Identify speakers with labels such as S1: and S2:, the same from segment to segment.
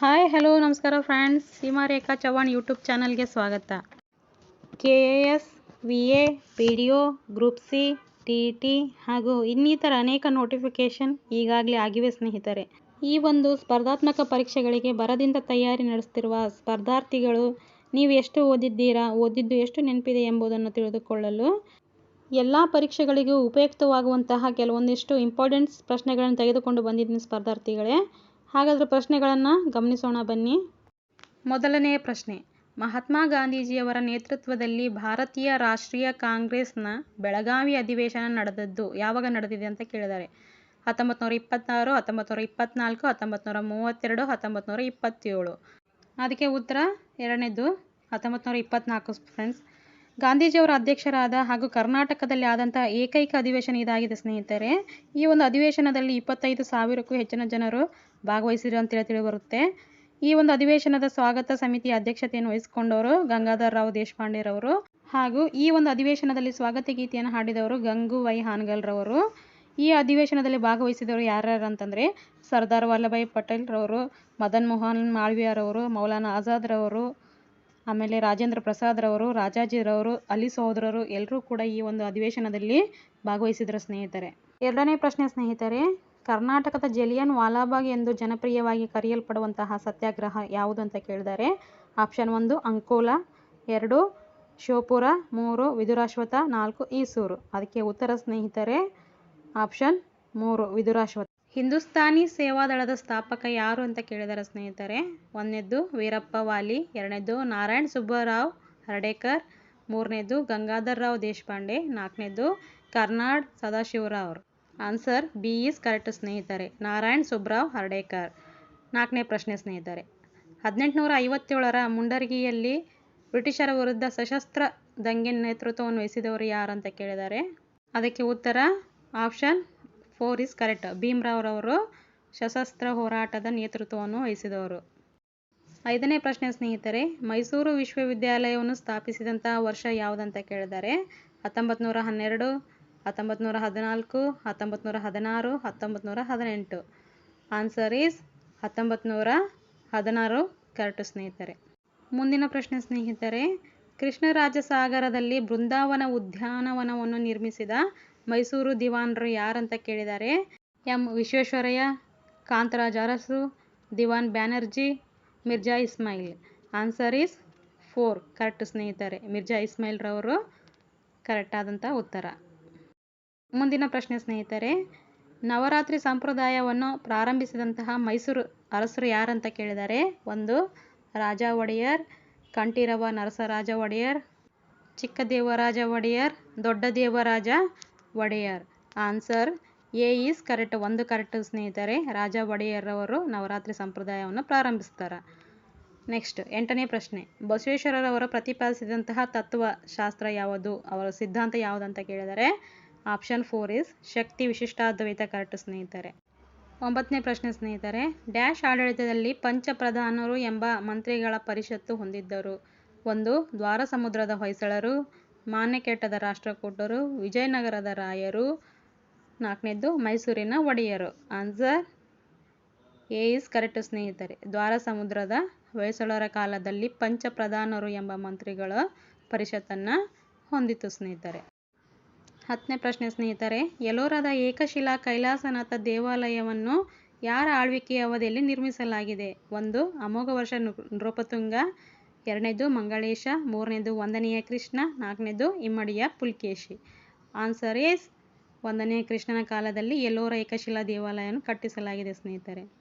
S1: Hi hello ನಮಸ್ಕಾರ friends Seema Rekha Chavan YouTube ಚಾನಲ್ಗೆ ಸ್ವಾಗತ. K A S V A P D O group C T T ಹಾಗೂ ಇನ್ನಿತರ ಅನೇಕ ನೋಟಿಫಿಕೇಷನ್ ಈಗಾಗಲೇ ಆಗಿವೆ ಸ್ನೇಹಿತರೆ. ಈ ಒಂದು ಸ್ಪರ್ಧಾತ್ಮಕ ಪರೀಕ್ಷೆಗಳಿಗೆ ಬರದಿಂದ ತಯಾರಿ ನಡೆಸ್ತಿರುವ ಸ್ಪರ್ಧಾರ್ಥಿಗಳು ನೀವು ಎಷ್ಟು ಓದಿದ್ದೀರಾ, ಓದಿದ್ದು ಎಷ್ಟು ನೆನಪಿದೆ ಎಂಬುದನ್ನು ತಿಳಿದುಕೊಳ್ಳಲು ಎಲ್ಲ ಪರೀಕ್ಷೆಗಳಿಗೂ ಉಪಯುಕ್ತವಾಗುವಂತಹ ಕೆಲವೊಂದಿಷ್ಟು ಇಂಪಾರ್ಟೆಂಟ್ಸ್ ಪ್ರಶ್ನೆಗಳನ್ನು ತೆಗೆದುಕೊಂಡು ಬಂದಿದ್ದೀನಿ ಸ್ಪರ್ಧಾರ್ಥಿಗಳೇ. ಹಾಗಾದರೆ ಪ್ರಶ್ನೆಗಳನ್ನು ಗಮನಿಸೋಣ ಬನ್ನಿ. ಮೊದಲನೆಯ ಪ್ರಶ್ನೆ, ಮಹಾತ್ಮ ಗಾಂಧೀಜಿಯವರ ನೇತೃತ್ವದಲ್ಲಿ ಭಾರತೀಯ ರಾಷ್ಟ್ರೀಯ ಕಾಂಗ್ರೆಸ್ನ ಬೆಳಗಾವಿ ಅಧಿವೇಶನ ನಡೆದದ್ದು ಯಾವಾಗ ನಡೆದಿದೆ ಅಂತ ಕೇಳಿದ್ದಾರೆ. ಹತ್ತೊಂಬತ್ತು ನೂರ ಇಪ್ಪತ್ತಾರು ಹತ್ತೊಂಬತ್ತು ನೂರ ಇಪ್ಪತ್ತ್ನಾಲ್ಕು ಹತ್ತೊಂಬತ್ತು ನೂರ ಮೂವತ್ತೆರಡು ಹತ್ತೊಂಬತ್ತು ನೂರ ಇಪ್ಪತ್ತೇಳು. ಅದಕ್ಕೆ ಉತ್ತರ ಎರಡನೇದು ಹತ್ತೊಂಬತ್ತು ನೂರ ಇಪ್ಪತ್ತ್ನಾಲ್ಕು ಫ್ರೆಂಡ್ಸ್ ಗಾಂಧೀಜಿಯವರ ಅಧ್ಯಕ್ಷರಾದ ಹಾಗೂ ಕರ್ನಾಟಕದಲ್ಲಿ ಆದಂತಹ ಏಕೈಕ ಅಧಿವೇಶನ ಇದಾಗಿದೆ ಸ್ನೇಹಿತರೆ. ಈ ಒಂದು ಅಧಿವೇಶನದಲ್ಲಿ ಇಪ್ಪತ್ತೈದು ಸಾವಿರಕ್ಕೂ ಹೆಚ್ಚಿನ ಜನರು ಭಾಗವಹಿಸಿದ್ರು ಅಂತೇಳಿ ತಿಳಿ ಬರುತ್ತೆ ಈ ಒಂದು ಅಧಿವೇಶನದ ಸ್ವಾಗತ ಸಮಿತಿಯ ಅಧ್ಯಕ್ಷತೆಯನ್ನು ವಹಿಸಿಕೊಂಡವರು ಗಂಗಾಧರ್ ರಾವ್ ದೇಶಪಾಂಡೆರವರು ಹಾಗೂ ಈ ಒಂದು ಅಧಿವೇಶನದಲ್ಲಿ ಸ್ವಾಗತ ಗೀತೆಯನ್ನು ಹಾಡಿದವರು ಗಂಗು ವೈ ಹಾನಗಲ್ರವರು. ಈ ಅಧಿವೇಶನದಲ್ಲಿ ಭಾಗವಹಿಸಿದವರು ಯಾರ್ಯಾರು ಅಂತಂದರೆ ಸರ್ದಾರ್ ವಲ್ಲಭಾಯಿ ಪಟೇಲ್ರವರು, ಮದನ್ ಮೋಹನ್ ಮಾಳ್ವಿಯರವರು, ಮೌಲಾನಾ ಆಜಾದ್ರವರು ಆಮೇಲೆ ರಾಜೇಂದ್ರ ಪ್ರಸಾದ್ರವರು ರಾಜಾಜಿರವರು ಅಲಿ ಸಹೋದರರು ಎಲ್ಲರೂ ಕೂಡ ಈ ಒಂದು ಅಧಿವೇಶನದಲ್ಲಿ ಭಾಗವಹಿಸಿದರು ಸ್ನೇಹಿತರೆ. ಎರಡನೇ ಪ್ರಶ್ನೆ ಸ್ನೇಹಿತರೆ, ಕರ್ನಾಟಕದ ಜಲಿಯನ್ ವಾಲಾಬಾಗ್ ಎಂದು ಜನಪ್ರಿಯವಾಗಿ ಕರೆಯಲ್ಪಡುವಂತಹ ಸತ್ಯಾಗ್ರಹ ಯಾವುದು ಅಂತ ಕೇಳಿದ್ದಾರೆ ಆಪ್ಷನ್ ಒಂದು ಅಂಕೋಲಾ, ಎರಡು ಶಿವಪುರ ಮೂರು ವಿದುರಾಶ್ವತ, ನಾಲ್ಕು ಈಸೂರು. ಅದಕ್ಕೆ ಉತ್ತರ ಸ್ನೇಹಿತರೆ, ಆಪ್ಷನ್ ಮೂರು ವಿದುರಾಶ್ವತ. ಹಿಂದೂಸ್ತಾನಿ ಸೇವಾದಳದ ಸ್ಥಾಪಕ ಯಾರು ಅಂತ ಕೇಳಿದ್ದಾರೆ ಸ್ನೇಹಿತರೆ? ಒಂದನೇದ್ದು ವೀರಪ್ಪ ವಾಲಿ ಎರಡನೇದ್ದು ನಾರಾಯಣ್ ಸುಬ್ಬರಾವ್ ಹರ್ಡೇಕರ್, ಮೂರನೇದು ಗಂಗಾಧರ್ ರಾವ್ ದೇಶಪಾಂಡೆ, ನಾಲ್ಕನೇದು Karnad Sadashivrao answer B is correct ಸ್ನೇಹಿತರೆ, ನಾರಾಯಣ್ ಸುಬ್ರಾವ್ ಹರ್ಡೇಕರ್. ನಾಲ್ಕನೇ ಪ್ರಶ್ನೆ ಸ್ನೇಹಿತರೆ, ಹದಿನೆಂಟುನೂರ ಐವತ್ತೇಳರ ಮುಂಡರಗಿಯಲ್ಲಿ ಬ್ರಿಟಿಷರ ವಿರುದ್ಧ ಸಶಸ್ತ್ರ ದಂಗೆ ನೇತೃತ್ವವನ್ನು ವಹಿಸಿದವರು ಯಾರು ಅಂತ ಕೇಳಿದ್ದಾರೆ ಅದಕ್ಕೆ ಉತ್ತರ, ಆಪ್ಷನ್ ಫೋರ್ ಇಸ್ ಕರೆಕ್ಟ್ ಭೀಮ್ರಾವ್ರವರು ಸಶಸ್ತ್ರ ಹೋರಾಟದ ನೇತೃತ್ವವನ್ನು ವಹಿಸಿದವರು. ಐದನೇ ಪ್ರಶ್ನೆ, ಸ್ನೇಹಿತರೆ, ಮೈಸೂರು ವಿಶ್ವವಿದ್ಯಾಲಯವನ್ನು ಸ್ಥಾಪಿಸಿದಂತಹ ವರ್ಷ ಯಾವುದಂತ ಕೇಳಿದ್ದಾರೆ ಹತ್ತೊಂಬತ್ತು ನೂರ ಹನ್ನೆರಡು ಹತ್ತೊಂಬತ್ತು ನೂರ ಹದಿನಾಲ್ಕು ಹತ್ತೊಂಬತ್ತು ನೂರ ಹದಿನಾರು ಹತ್ತೊಂಬತ್ತು ನೂರ ಹದಿನೆಂಟು. ಆನ್ಸರ್ ಈಸ್ ಹತ್ತೊಂಬತ್ತು ನೂರ ಹದಿನಾರು. ಕರೆಕ್ಟ್ ಸ್ನೇಹಿತರೆ. ಮುಂದಿನ ಪ್ರಶ್ನೆ, ಸ್ನೇಹಿತರೆ, ಕೃಷ್ಣರಾಜಸಾಗರದಲ್ಲಿ ಬೃಂದಾವನ ಉದ್ಯಾನವನವನ್ನು ನಿರ್ಮಿಸಿದ ಮೈಸೂರು ದಿವಾನರು ಯಾರಂತ ಕೇಳಿದ್ದಾರೆ M. Visvesvaraya, Kantharaj Arasu, Dewan Banerjee, Mirza Ismail. Answer is four. Correct ಸ್ನೇಹಿತರೆ, ಮಿರ್ಜಾ ಇಸ್ಮಾಯಿಲ್ರವರು ಕರೆಕ್ಟ್ ಆದಂಥ ಉತ್ತರ. ಮುಂದಿನ ಪ್ರಶ್ನೆ ಸ್ನೇಹಿತರೆ, ನವರಾತ್ರಿ ಸಂಪ್ರದಾಯವನ್ನು ಪ್ರಾರಂಭಿಸಿದಂತಹ ಮೈಸೂರು ಅರಸರು ಯಾರಂತ ಕೇಳಿದ್ದಾರೆ ಒಂದು, ರಾಜ Wadiyar, Kanteerava Narasaraja Wodeyar, Chikkadevaraja Wodeyar Dodda Devaraja Wodeyar. Answer, A is correct, ಒಂದು ಕರೆಕ್ಟ್ ಸ್ನೇಹಿತರೆ, ರಾಜ ಒಡೆಯರ್ರವರು ನವರಾತ್ರಿ ಸಂಪ್ರದಾಯವನ್ನು ಪ್ರಾರಂಭಿಸ್ತಾರೆ. ನೆಕ್ಸ್ಟ್, ಎಂಟನೇ ಪ್ರಶ್ನೆ, ಬಸವೇಶ್ವರರವರು ಪ್ರತಿಪಾದಿಸಿದಂತಹ ತತ್ವ ಶಾಸ್ತ್ರ ಯಾವುದು? ಅವರ ಸಿದ್ಧಾಂತ ಯಾವುದಂತ ಕೇಳಿದರೆ, option four is Shakti Vishishtadvaita correct ಸ್ನೇಹಿತರೆ. ಒಂಬತ್ತನೇ ಪ್ರಶ್ನೆ ಸ್ನೇಹಿತರೆ, ಡ್ಯಾಶ್ ಆಡಳಿತದಲ್ಲಿ ಪಂಚಪ್ರಧಾನರು ಎಂಬ ಮಂತ್ರಿಗಳ ಪರಿಷತ್ತು ಹೊಂದಿದ್ದರು. ಒಂದು ದ್ವಾರ ಸಮುದ್ರದ ಹೊಯ್ಸಳರು. ಮಾನ್ಯಕೆಟ್ಟದ ರಾಷ್ಟ್ರಕೂಟರು, ವಿಜಯನಗರದ ರಾಯರು ನಾಲ್ಕನೇದು ಮೈಸೂರಿನ ಒಡೆಯರು. ಆನ್ಸರ್, ಎ ಇಸ್ ಕರೆಕ್ಟ್ ಸ್ನೇಹಿತರೆ. ದ್ವಾರ ಸಮುದ್ರದ ಹೊಯ್ಸಳರ ಕಾಲದಲ್ಲಿ ಪಂಚಪ್ರಧಾನರು ಎಂಬ ಮಂತ್ರಿಗಳ ಪರಿಷತ್ತನ್ನು ಹೊಂದಿತ್ತು ಸ್ನೇಹಿತರೆ. ಹತ್ತನೇ ಪ್ರಶ್ನೆ ಸ್ನೇಹಿತರೆ ಯಲೋರದ ಏಕಶಿಲಾ ಕೈಲಾಸನಾಥ ದೇವಾಲಯವನ್ನು ಯಾರ ಆಳ್ವಿಕೆಯ ಅವಧಿಯಲ್ಲಿ ನಿರ್ಮಿಸಲಾಗಿದೆ? ಒಂದು ಅಮೋಘ ವರ್ಷ ನೃಪತುಂಗ. ಎರಡನೇದು ಮಂಗಳೇಶ, ಮೂರನೇದು ಒಂದನೆಯ ಕೃಷ್ಣ, ನಾಲ್ಕನೇದು ಇಮ್ಮಡಿಯ ಪುಲ್ಕೇಶಿ. ಆನ್ಸರ್ ಈಸ್ ಒಂದನೆಯ ಕೃಷ್ಣನ ಕಾಲದಲ್ಲಿ ಎಲ್ಲೋರ ಏಕಶಿಲಾ ದೇವಾಲಯವನ್ನು ಕಟ್ಟಿಸಲಾಗಿದೆ, ಸ್ನೇಹಿತರೆ.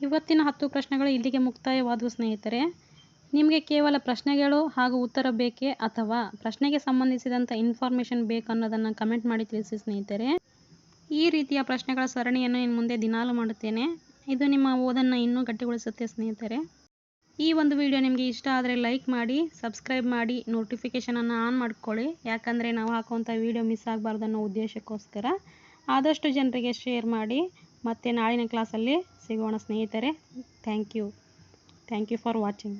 S1: ಇವತ್ತಿನ ಹತ್ತು ಪ್ರಶ್ನೆಗಳು ಇಲ್ಲಿಗೆ ಮುಕ್ತಾಯವಾದವು, ಸ್ನೇಹಿತರೆ. ನಿಮಗೆ ಕೇವಲ ಪ್ರಶ್ನೆಗಳು ಹಾಗೂ ಉತ್ತರ ಬೇಕೇ ಅಥವಾ ಪ್ರಶ್ನೆಗೆ ಸಂಬಂಧಿಸಿದಂಥ ಇನ್ಫಾರ್ಮೇಷನ್ ಬೇಕು ಅನ್ನೋದನ್ನು ಕಮೆಂಟ್ ಮಾಡಿ ತಿಳಿಸಿ, ಸ್ನೇಹಿತರೆ. ಈ ರೀತಿಯ ಪ್ರಶ್ನೆಗಳ ಸರಣಿಯನ್ನು ಇನ್ನು ಮುಂದೆ ದಿನಾಲು ಮಾಡುತ್ತೇನೆ. ಇದು ನಿಮ್ಮ ಓದನ್ನು ಇನ್ನೂ ಗಟ್ಟಿಗೊಳಿಸುತ್ತೆ, ಸ್ನೇಹಿತರೆ. ಈ ಒಂದು ವಿಡಿಯೋ ನಿಮಗೆ ಇಷ್ಟ ಆದರೆ ಲೈಕ್ ಮಾಡಿ ಸಬ್ಸ್ಕ್ರೈಬ್ ಮಾಡಿ ನೋಟಿಫಿಕೇಷನನ್ನು ಆನ್ ಮಾಡ್ಕೊಳ್ಳಿ. ಯಾಕಂದರೆ ನಾವು ಹಾಕುವಂಥ ವಿಡಿಯೋ ಮಿಸ್ ಆಗಬಾರ್ದು ಅನ್ನೋ ಉದ್ದೇಶಕ್ಕೋಸ್ಕರ ಆದಷ್ಟು ಜನರಿಗೆ ಶೇರ್ ಮಾಡಿ. ಮತ್ತು ನಾಳಿನ ಕ್ಲಾಸಲ್ಲಿ ಸಿಗೋಣ ಸ್ನೇಹಿತರೆ. Thank you thank you for watching